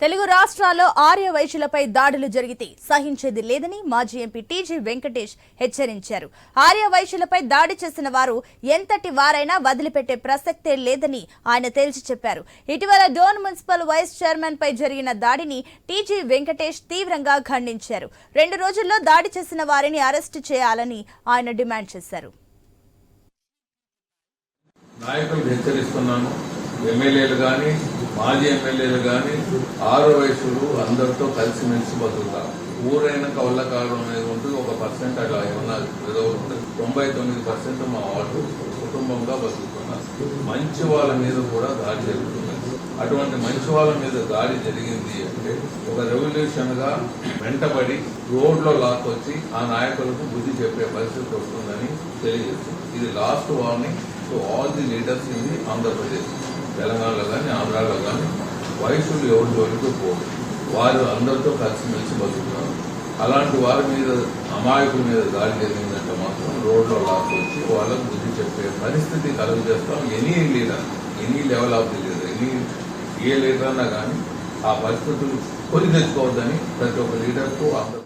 తెలుగు రాష్ట్రాల్లో ఆర్య వైశ్యులపై దాడులు జరిగితే సహించేది లేదని మాజీ ఎంపీ టీజీ వెంకటేష్ హెచ్చరించారు. ఆర్య వైశ్యులపై దాడి చేసిన వారు ఎంతటి వారైనా వదిలిపెట్టే ప్రసక్తే లేదని ఆయన తేల్చి చెప్పారు. ఇటీవల డోన్ మున్సిపల్ వైస్ చైర్మన్ పై జరిగిన దాడిని టీజీ వెంకటేష్ తీవ్రంగా ఖండించారు. రెండు రోజుల్లో దాడి చేసిన వారిని అరెస్టు చేయాలని ఆయన డిమాండ్ చేశారు. నాయకులకు హెచ్చరిస్తున్నాను. ఎమ్మెల్యేలు కానీ మాజీ ఎమ్మెల్యేలు కానీ ఆరో వయసులు అందరితో కలిసిమెలిసి బతుకుతారు. ఊరైన కవల్ల కాలం అనేది ఉంటుంది. ఒక పర్సెంట్ అట్లా ఏమన్నా ఏదో ఉంటుంది. తొంభై తొమ్మిది పర్సెంట్ మా వాళ్ళు కుటుంబంగా బతుకుతున్నారు. మంచి వాళ్ళ మీద కూడా దాడి జరుగుతుంది అటువంటి మంచి వాళ్ళ మీద దాడి జరిగింది అంటే ఒక రెవల్యూషన్గా వెంటబడి రోడ్లో లాక్కొచ్చి ఆ నాయకులకు బుద్ధి చెప్పే పరిస్థితి వస్తుందని తెలియజేస్తుంది. ఇది last warning to all the leaders in Andhra Pradesh తెలంగాణలో కానీ ఆంధ్రాలో కానీ వయసులు ఎవరి జోలికి పోరు వారు అందరితో కలిసిమెలిసి బతుకుతారు అలాంటి వారి మీద అమాయకుల మీద దాడి జరిగిందంటే మాత్రం రోడ్లో లాక్కొచ్చి వాళ్ళకు బుద్ధి చెప్పే పరిస్థితి కలుగు చేస్తాం. Any leader any level of the leader any a leader అన్నా కానీ ఆ పరిస్థితులు కొని తెచ్చుకోవద్దని ప్రతి ఒక్క లీడర్కు అందరూ